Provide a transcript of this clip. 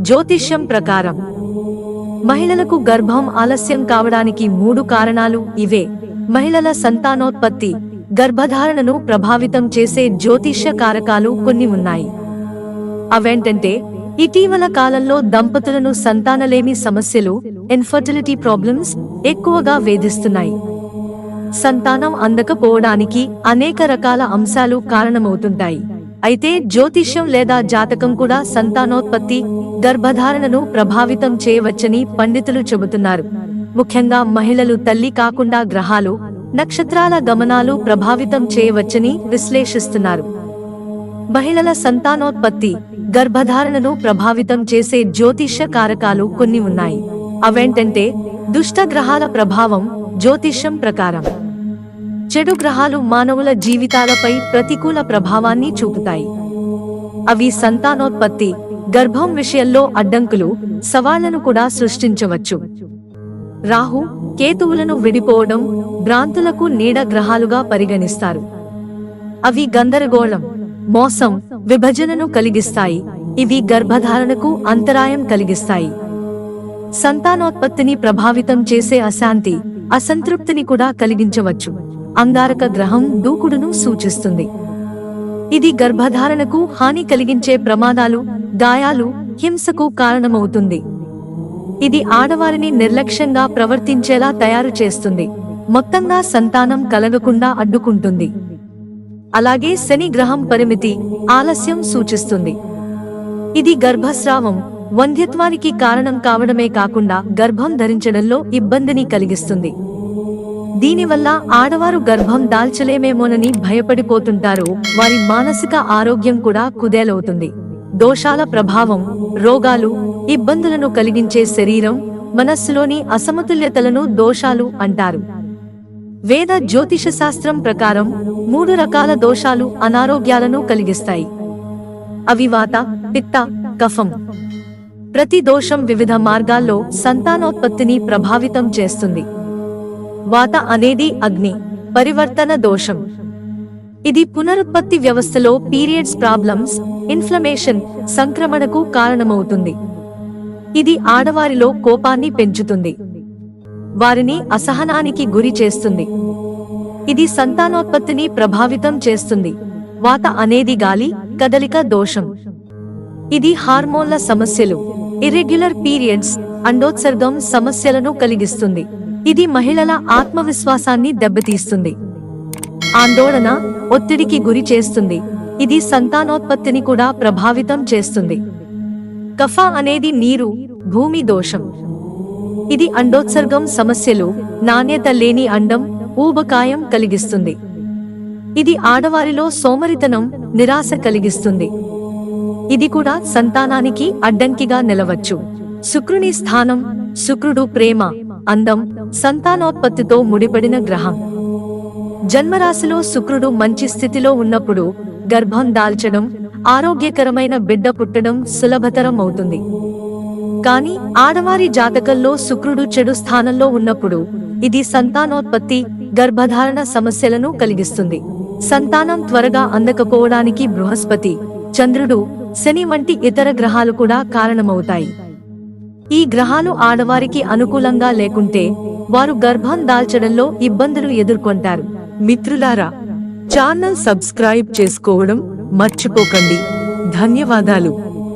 జ్యోతిష్యం ప్రకారం. మహిళలకు గర్భం ఆలస్యం కావడానికి మూడు కారణాలు ఇవే. మహిళల సంతానోత్పత్తి గర్భధారణను ప్రభావితం చేసే జ్యోతిష్య కారకాలు కొన్ని ఉన్నాయి. అవేంటంటే ఇటీవల కాలంలో దంపతులను సంతానలేమి సమస్యలు ఇన్ఫర్టిలిటీ ప్రాబ్లమ్స్ ఎక్కువగా వేధిస్తున్నాయి. సంతానం అందకపోవడానికి అనేక రకాల అంశాలు కారణమవుతుంటాయి. అయితే జ్యోతిష్యం లేదా జాతకం కూడా సంతానోత్పత్తి గర్భధారణను ప్రభావితం చేయవచ్చని పండితులు చెబుతున్నారు. ముఖ్యంగా మహిళలు తల్లి కాకుండా గ్రహాలు నక్షత్రాల గమనాలు ప్రభావితం చేయవచ్చని విశ్లేషిస్తున్నారు. మహిళల సంతానోత్పత్తి గర్భధారణను ప్రభావితం చేసే జ్యోతిష్య కారకాలు కొన్ని ఉన్నాయి. అవేంటంటే దుష్ట గ్రహాల ప్రభావం జ్యోతిష్యం ప్రకారం. చెడు గ్రహాలు మానవుల జీవితాలపై ప్రతికూల ప్రభావాన్ని చూపుతాయి. అవి సంతానోత్పత్తి గర్భం విషయంలో అడ్డంకులు సవాళ్ళను కూడా సృష్టించవచ్చు. రాహు కేతువులను విడిపోవడం భ్రాంతులకు నీడ గ్రహాలుగా పరిగణిస్తారు. అవి గందరగోళం మోసం విభజనను కలిగిస్తాయి. ఇవి గర్భధారణకు అంతరాయం కలిగిస్తాయి. సంతానోత్పత్తిని ప్రభావితం చేసే అశాంతి అసంతృప్తిని కూడా కలిగించవచ్చు. అంగారక గ్రహం దూకుడును సూచిస్తుంది. ఇది గర్భధారణకు హాని కలిగించే ప్రమాదాలు గాయాలు హింసకు కారణమవుతుంది. ఇది ఆడవారిని నిర్లక్ష్యంగా ప్రవర్తించేలా తయారు చేస్తుంది. మొత్తంగా సంతానం కలగకుండా అడ్డుకుంటుంది. అలాగే శని గ్రహం పరిమితి ఆలస్యం సూచిస్తుంది. ఇది గర్భస్రావం వంధ్యత్వానికి కారణం కావడమే కాకుండా గర్భం ధరించడంలో ఇబ్బందిని కలిగిస్తుంది. దీనివల్ల ఆడవారు గర్భం దాల్చలేమేమోనని భయపడిపోతుంటారు. వారి మానసిక ఆరోగ్యం కూడా కుదేలవుతుంది. దోషాల ప్రభావం రోగాలు ఇబ్బందులను కలిగించే శరీరం మనస్సులోని అసమతుల్యతలను దోషాలు అంటారు. వేద జ్యోతిష శాస్త్రం ప్రకారం మూడు రకాల దోషాలు అనారోగ్యాలను కలిగిస్తాయి. అవి వాత పిత్త కఫం. ప్రతి దోషం వివిధ మార్గాల్లో సంతానోత్పత్తిని ప్రభావితం చేస్తుంది. వాత అనేది అగ్ని పరివర్తన దోషం. ఇది పునరుత్పత్తి వ్యవస్థలో పీరియడ్స్ ప్రాబ్లమ్స్ ఇన్ఫ్లమేషన్ సంక్రమణకు కారణమవుతుంది. ఇది ఆడవారిలో కోపాన్ని పెంచుతుంది. వారిని అసహనానికి గురి చేస్తుంది. ఇది సంతానోత్పత్తిని ప్రభావితం చేస్తుంది. వాత అనేది గాలి కదలిక దోషం. ఇది హార్మోన్ల సమస్యలు ఇర్రెగ్యులర్ పీరియడ్స్ అండోత్సర్గం సమస్యలను కలిగిస్తుంది. ఇది మహిళల ఆత్మవిశ్వాసాన్ని దెబ్బతీస్తుంది. ఆందోళన ఒత్తిడికి గురి చేస్తుంది. ఇది సంతానోత్పత్తిని కూడా ప్రభావితం చేస్తుంది. కఫా అనేది నీరు భూమి దోషం. ఇది అండోత్సర్గం సమస్యలు నాణ్యత లేని అండం ఊబకాయం కలిగిస్తుంది. ఇది ఆడవారిలో సోమరితనం నిరాశ కలిగిస్తుంది. ఇది కూడా సంతానానికి అడ్డంకిగా నిలవచ్చు. శుక్రుని స్థానం శుక్రుడు ప్రేమ. అందం సంతానోత్పత్తితో ముడిపడిన గ్రహం. జన్మరాశిలో శుక్రుడు మంచి స్థితిలో ఉన్నప్పుడు గర్భం దాల్చడం ఆరోగ్యకరమైన బిడ్డ పుట్టడం సులభతరం అవుతుంది. కానీ ఆడవారి జాతకంలో శుక్రుడు చెడు స్థానంలో ఉన్నప్పుడు ఇది సంతానోత్పత్తి గర్భధారణ సమస్యలను కలిగిస్తుంది. సంతానం త్వరగా అందకపోవడానికి బృహస్పతి చంద్రుడు శని వంటి ఇతర గ్రహాలు కూడా కారణమవుతాయి. ఈ గ్రహాలు ఆడవారికి అనుకూలంగా లేకుంటే వారు గర్భం దాల్చడంలో ఇబ్బందులు ఎదుర్కొంటారు. మిత్రులారా ఛానల్ సబ్స్క్రైబ్ చేసుకోవడం మర్చిపోకండి. ధన్యవాదాలు.